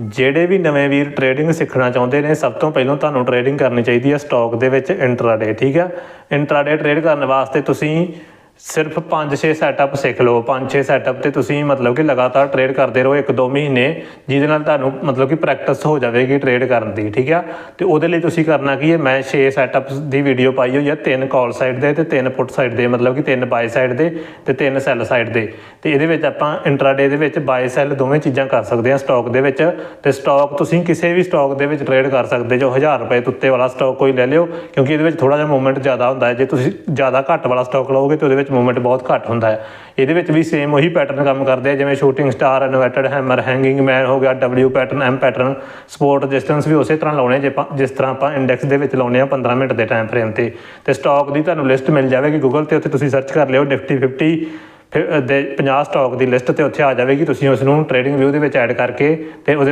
ਜਿਹੜੇ ਵੀ ਨਵੇਂ ਵੀਰ ਟਰੇਡਿੰਗ ਸਿੱਖਣਾ ਚਾਹੁੰਦੇ ਨੇ, ਸਭ ਤੋਂ ਪਹਿਲਾਂ ਤੁਹਾਨੂੰ ਟਰੇਡਿੰਗ ਕਰਨੀ ਚਾਹੀਦੀ ਹੈ ਸਟਾਕ ਦੇ ਵਿੱਚ ਇੰਟਰਾਡੇ ਠੀਕ ਹੈ? ਇੰਟਰਾਡੇ ਟਰੇਡ ਕਰਨ ਵਾਸਤੇ ਤੁਸੀਂ ਸਿਰਫ 5-6 ਸੈਟਅਪ ਸਿੱਖ ਲਓ 5-6 ਸੈਟਅਪ ਤੇ ਤੁਸੀਂ ਮਤਲਬ ਕਿ ਲਗਾਤਾਰ ਟ੍ਰੇਡ ਕਰਦੇ ਰਹੋ 1-2 ਮਹੀਨੇ, ਜਿਹਦੇ ਨਾਲ ਤੁਹਾਨੂੰ ਮਤਲਬ ਕਿ ਪ੍ਰੈਕਟਿਸ ਹੋ ਜਾਵੇਗੀ ਟ੍ਰੇਡ ਕਰਨ ਦੀ, ਠੀਕ ਆ? ਤੇ ਉਹਦੇ ਲਈ ਤੁਸੀਂ ਕਰਨਾ ਕੀ ਹੈ? ਮੈਂ 6 ਸੈਟਅਪਸ ਦੀ ਵੀਡੀਓ ਪਾਈ ਹੋਈ ਹੈ ਤਿੰਨ ਕਾਲ ਸਾਈਡ ਦੇ ਤੇ ਤਿੰਨ ਪੁੱਟ ਸਾਈਡ ਦੇ, ਮਤਲਬ ਕਿ ਤਿੰਨ ਬਾਈ ਸਾਈਡ ਦੇ ਤੇ ਤਿੰਨ ਸੈਲ ਸਾਈਡ ਦੇ। ਤੇ ਇਹਦੇ ਵਿੱਚ ਆਪਾਂ ਇੰਟਰਾਡੇ ਦੇ ਵਿੱਚ ਬਾਈ ਸੈਲ ਦੋਵੇਂ ਚੀਜ਼ਾਂ ਕਰ ਸਕਦੇ ਹਾਂ ਸਟਾਕ ਦੇ ਵਿੱਚ। ਤੇ ਸਟਾਕ ਤੁਸੀਂ ਕਿਸੇ ਵੀ ਸਟਾਕ ਦੇ ਵਿੱਚ ਟ੍ਰੇਡ ਕਰ ਸਕਦੇ ਜੋ 1000 ਰੁਪਏ ਤੋਂ ਉੱਤੇ ਵਾਲਾ ਸਟਾਕ ਕੋਈ ਲੈ ਲਿਓ, ਕਿਉਂਕਿ ਇਹਦੇ ਵਿੱਚ ਥੋੜਾ ਜਿਹਾ ਮੂਵਮੈਂਟ ਜ਼ਿਆਦਾ ਹੁੰਦਾ ਹੈ। ਜੇ ਤੁਸੀਂ ਜ਼ਿਆਦਾ ਘੱਟ ਵਾਲਾ ਸਟਾਕ ਲਓਗੇ ਤੇ ਉਹਦੇ ਵਿੱਚ ਮੂਵਮੈਂਟ ਬਹੁਤ ਘੱਟ ਹੁੰਦਾ ਹੈ। ਇਹਦੇ ਵਿੱਚ ਵੀ ਸੇਮ ਉਹੀ ਪੈਟਰਨ ਕੰਮ ਕਰਦੇ ਆ, ਜਿਵੇਂ shooting star inverted hammer hanging man ਹੋ ਗਿਆ W pattern M pattern support resistance ਵੀ ਉਸੇ ਤਰ੍ਹਾਂ ਲਾਉਣੇ ਜੇ ਆਪਾਂ- ਜਿਸ ਤਰ੍ਹਾਂ ਆਪਾਂ ਇੰਡੈਕਸ ਦੇ ਵਿੱਚ ਲਾਉਨੇ ਆ 15 ਮਿੰਟ ਦੇ ਟਾਈਮ ਫਰੇਮ ਤੇ। ਤੇ ਸਟਾਕ ਦੀ ਤੁਹਾਨੂੰ ਲਿਸਟ ਮਿਲ ਜਾਵੇਗੀ ਗੂਗਲ ਤੇ, ਉੱਥੇ ਤੁਸੀਂ ਸਰਚ ਕਰ ਲਿਓ ਨਿਫਟੀ 50 ਫਿਰ ਦੇ 50 ਸਟਾਕ ਦੀ ਲਿਸਟ ਤੇ ਉੱਥੇ ਆ ਜਾਵੇਗੀ, ਤੁਸੀਂ ਉਸ ਨੂੰ ਟ੍ਰੇਡਿੰਗ ਵਿਊ ਦੇ ਵਿੱਚ ਐਡ ਕਰਕੇ ਤੇ